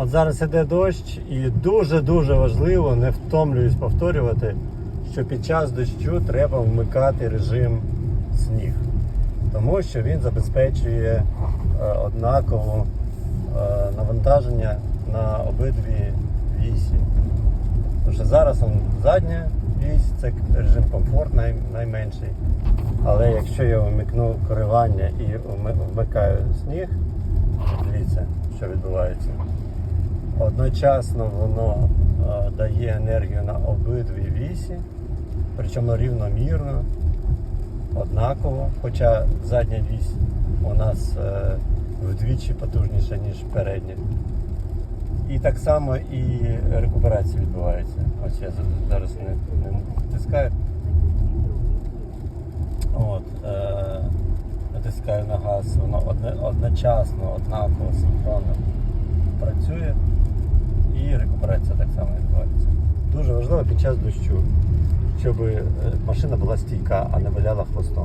От зараз іде дощ, і дуже-дуже важливо, не втомлююсь повторювати, що під час дощу треба вмикати режим сніг, тому що він забезпечує е, однакове е, навантаження на обидві вісі. Тому що зараз он задня вісь, це режим комфорт най, найменший. Але якщо я вмикну коривання і вмикаю сніг, дивіться, що відбувається. Одночасно воно е, дає енергію на обидві вісі, причому рівномірно, однаково. Хоча задня вісь у нас е, вдвічі потужніша, ніж передня. І так само і рекуперація відбувається. Ось я зараз не, натискаю. От, е, натискаю на газ, воно одне, одночасно, однаково, синхронно і так само відбувається. Дуже важливо під час дощу, щоб е, машина була стійка, а не валяла хвостом.